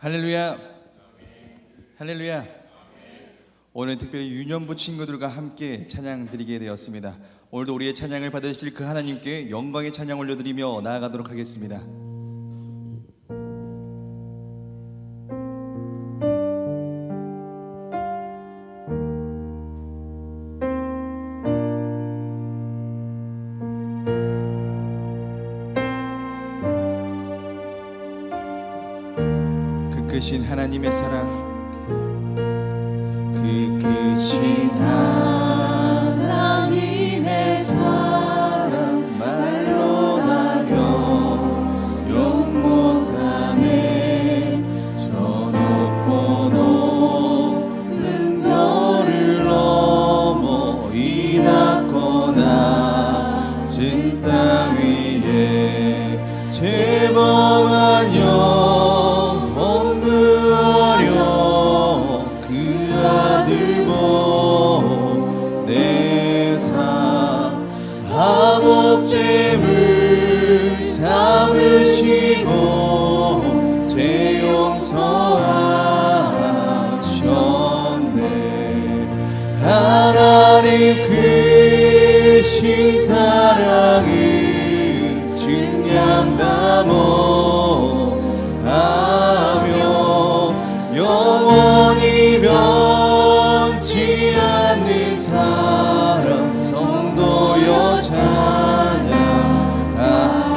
할렐루야. 할렐루야. 오늘 특별히 유년부 친구들과 함께 찬양 드리게 되었습니다. 오늘도 우리의 찬양을 받으실 그 하나님께 영광의 찬양 올려드리며 나아가도록 하겠습니다. 크신 하나님의 사랑. 그 크신 하나님의 사랑 말로 나려 용 못하네 저 높고 높은 별을 넘어 이 낮고 낮은 땅 위에 영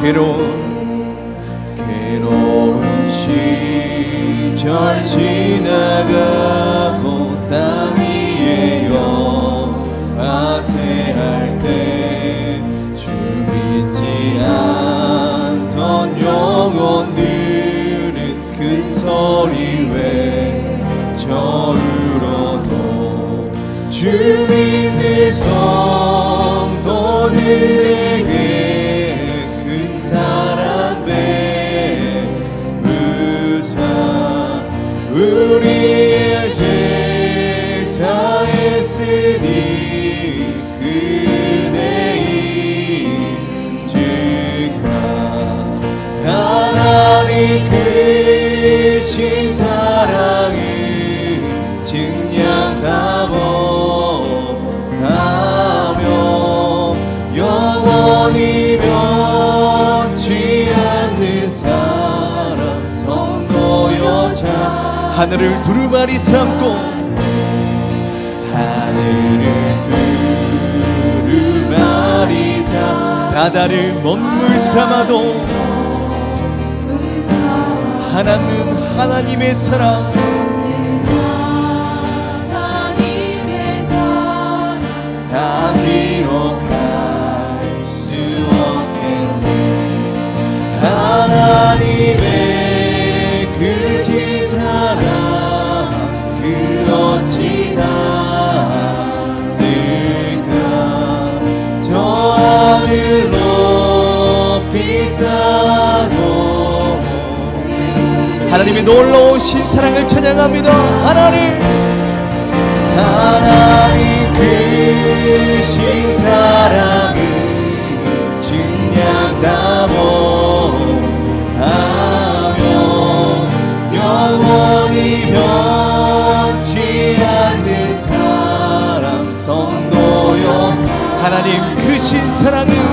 괴로운 괴로운 시절 지나가고 땅 위에 영화세할 때 주 믿지 않던 영혼들은 큰 소리 외쳐으로도 주 믿는 성도들에 나님 크신 사랑을 증량 담어 가며 영원히 변치 않는 사랑 성도여 자 하늘을 두루마리 삼고 하늘을 두루마리 삼 바다를 먹물 삼아도 하나는 하나님의 사랑. 다 기록할 수 없겠네. 하나님의 크신 사랑 그 어찌 닿을까? 저 하늘 높이 쌓고 하나님의 놀라우신 사랑을 찬양합니다. 하나님 하나님 크신 사랑을 증량 담어 하며 영원히 변치 않는 사랑 성도여 하나님 크신 사랑을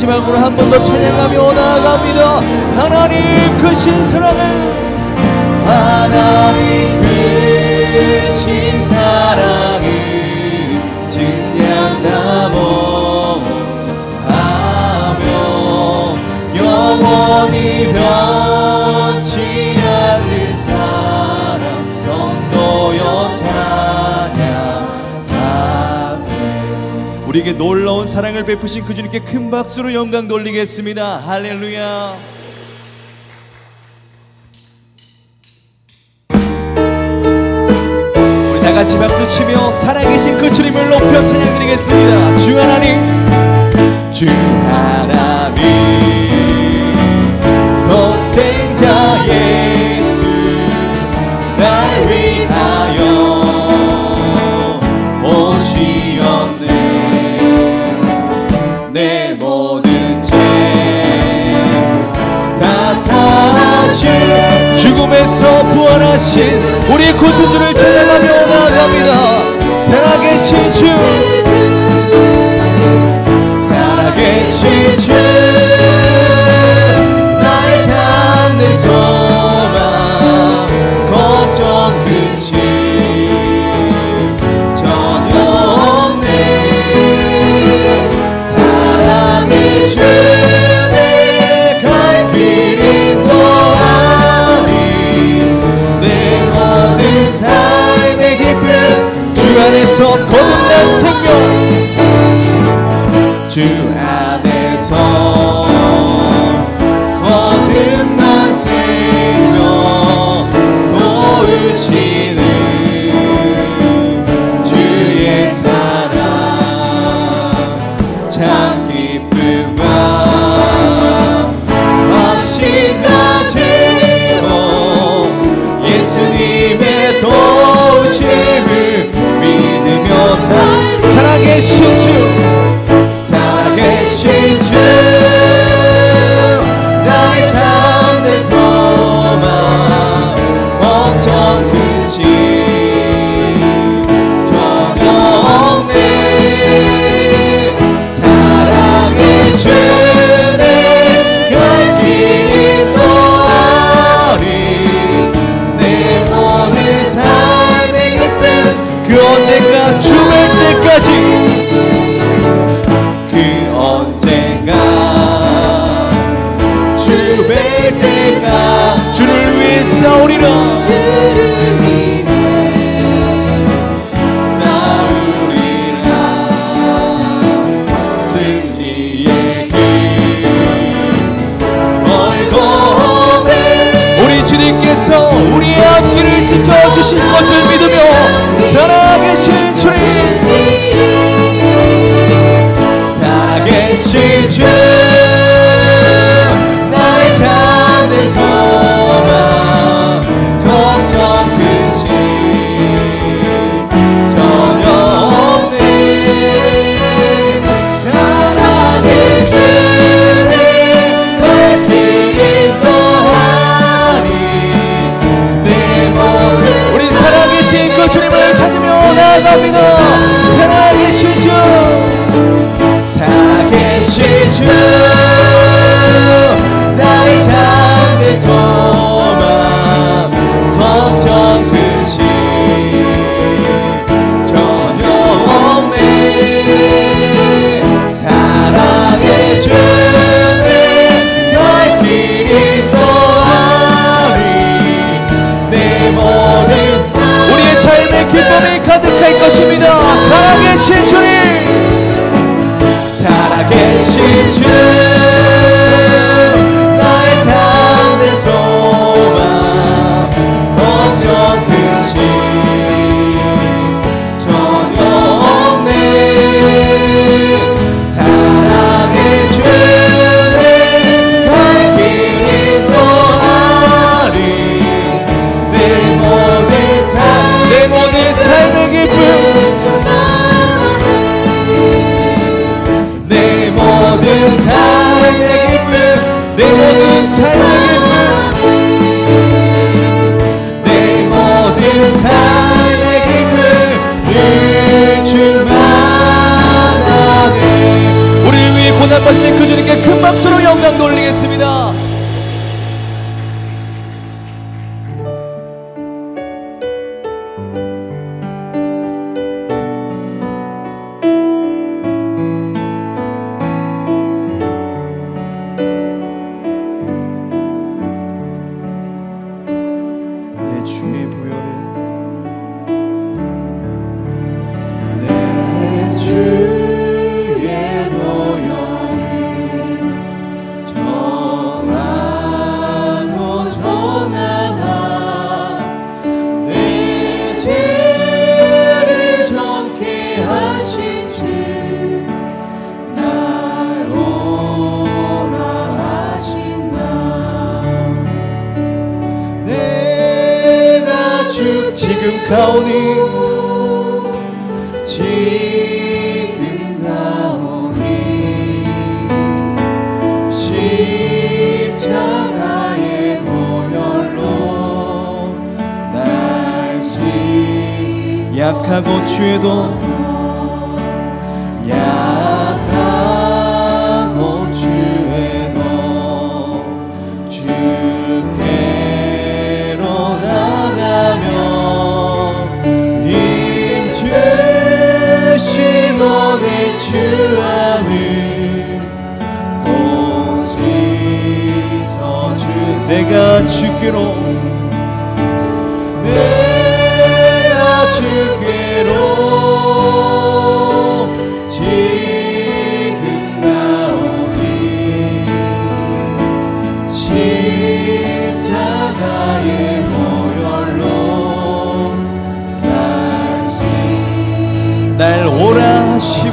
마지막으로 한 번 더 찬양하며 나아갑니다. 하나님 크신 사랑을 하나님 우리에게 놀라운 사랑을 베푸신 그 주님께 큰 박수로 영광 돌리겠습니다. 할렐루야. 같이 박수 치며 살아계신 그 주님을 높여 찬양드리겠습니다. 주 하나님 주 하나님 eternal. 지금 가오니. 지금 가오니. 십자가의 보혈로 날씨 약하고 죄도 주께로. 내가 주께로. 지금 나오니 십자가의 보혈로 날 오라 하시면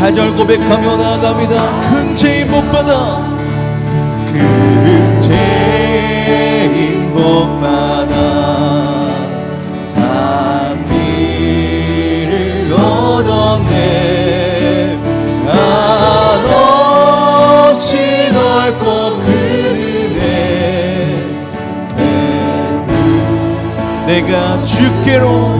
사절 고백하며 나아갑니다. 큰 죄인 복받아. 큰 죄인 그 은혜 내가 주께로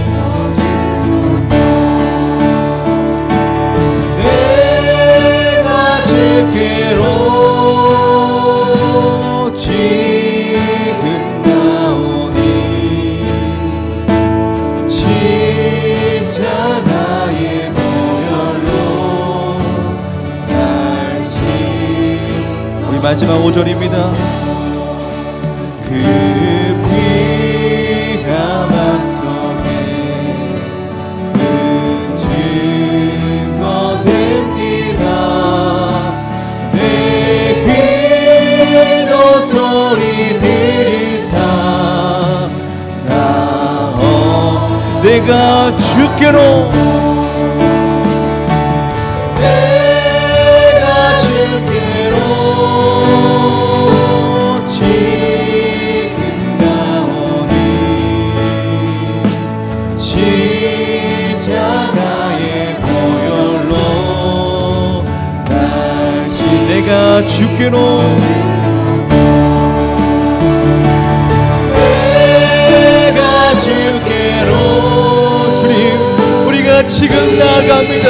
마지막 5절입니다. 그 피가 맘속에 큰 증거 됩니다. 내 기도 소리 들으사 나어 내가 주께로 주께로. 내가 주께로. 주님 우리가 지금 나갑니다.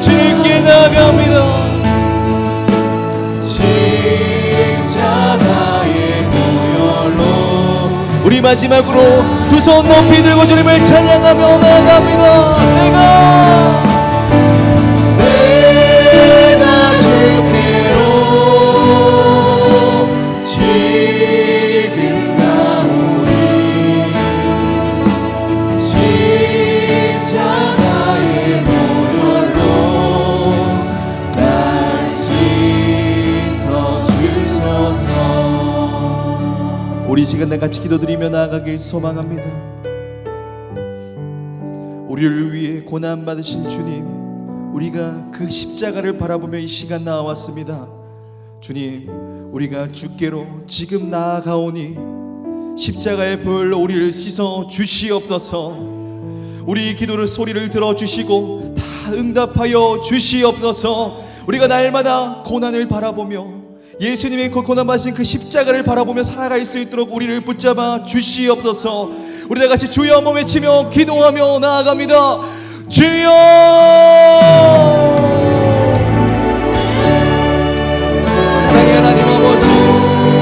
주님께 나갑니다. 십자가의 보혈로. 우리 마지막으로 두 손 높이 들고 주님을 찬양하며 나갑니다. 내가 시간 다 같이 기도드리며 나아가길 소망합니다. 우리를 위해 고난 받으신 주님 우리가 그 십자가를 바라보며 이 시간 나와왔습니다. 주님 우리가 주께로 지금 나아가오니 십자가의 보혈로 우리를 씻어 주시옵소서. 우리 기도를 소리를 들어 주시고 다 응답하여 주시옵소서. 우리가 날마다 고난을 바라보며 예수님의 그 고난 받으신 그 십자가를 바라보며 살아갈 수 있도록 우리를 붙잡아 주시옵소서. 우리 다 같이 주여 한번 외치며 기도하며 나아갑니다. 주여! 사랑의 하나님 아버지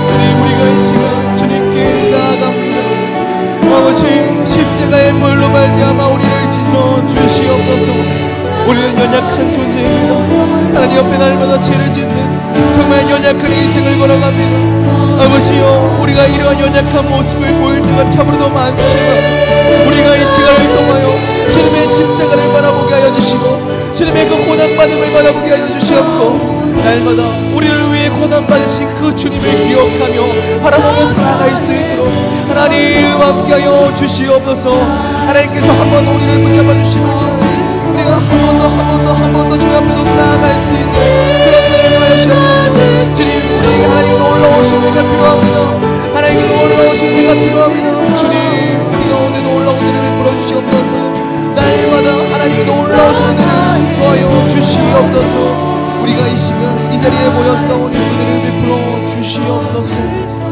주님 우리가 이 시간 주님께 나아갑니다. 아버지 십자가의 물로 말미암아 우리를 씻어 주시옵소서. 우리는 연약한 존재입니다. 하나님 옆에 날마다 죄를 짓는 정말 연약한 인생을 걸어갑니다 아버지여 우리가 이러한 연약한 모습을 보일 때가 참으로 도 많지만 우리가 이 시간을 통하여 주님의 십자가를 바라보게 하여 주시고 주님의 그 고난받음을 바라보게 하여 주시옵고 날마다 우리를 위해 고난받으신 그 주님을 기억하며 바라보며 살아갈 수 있도록 하나님 함께하여 주시옵소서. 하나님께서 한 번 우리를 붙잡아 주시면 우리가 한 번 더 한 번 더 한 번 더 주님 앞에 더 나아갈 수 있는 주님 우리에게 하나님께 올라오신 은혜가 필요합니다. 하나님께 올라오신 은혜가 필요합니다. 주님 우리 가운데 놀라운 은혜를 베풀어 주시옵소서. 날마다 하나님께 올라오신 은혜를 도와여 주시옵소서. 우리가 이 시간 이 자리에 모여서 오늘 은혜를 베풀어 주시옵소서.